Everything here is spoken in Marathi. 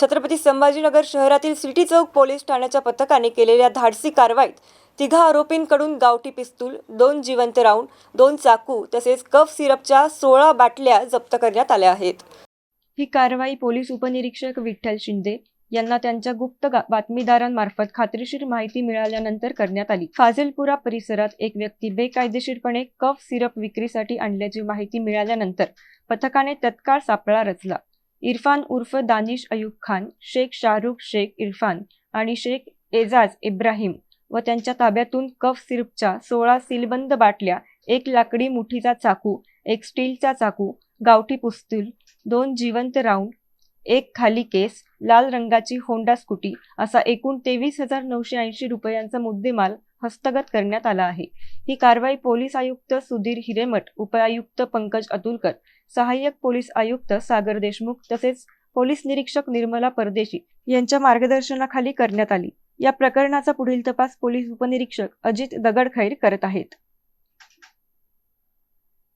छत्रपती संभाजीनगर शहरातील सिटी चौक पोलीस ठाण्याच्या पथकाने केलेल्या धाडसी कारवाईत तिघा आरोपींकडून गावठी पिस्तूल दोन जिवंत राऊंड दोन चाकू तसेच कफ सिरपच्या सोळा बाटल्या जप्त करण्यात आल्या आहेत. ही कारवाई पोलीस उपनिरीक्षक विठ्ठल शिंदे यांना त्यांच्या गुप्त बातमीदारांमार्फत खात्रीशीर माहिती मिळाल्यानंतर करण्यात आली. फाझिलपुरा परिसरात एक व्यक्ती बेकायदेशीरपणे कफ सिरप विक्रीसाठी आणल्याची माहिती मिळाल्यानंतर पथकाने तत्काळ सापळा रचला. इरफान उर्फ दानिश अयूब खान शेख शाहरुख शेख इरफान आणि शेख एजाज इब्राहिम व त्यांच्या ताब्यातून कफ सिरपच्या सोळा सीलबंद बाटल्या एक लाकडी मुठीचा चाकू एक स्टीलचा चाकू गावठी पुस्तूल दोन जिवंत राऊंड एक खाली केस लाल रंगाची होंडा स्कूटी असा एकूण तेवीस हजार नऊशे ऐंशी रुपयांचा मुद्देमाल हस्तगत करण्यात आला आहे. ही कारवाई पोलीस आयुक्त सुधीर हिरेमठ उपआयुक्त पंकज अतुलकर सहाय्यक पोलीस आयुक्त सागर देशमुख तसेच पोलीस निरीक्षक निर्मला परदेशी यांच्या मार्गदर्शनाखाली करण्यात आली. या प्रकरणाचा पुढील तपास पोलीस उपनिरीक्षक अजित दगडखैर करत आहेत.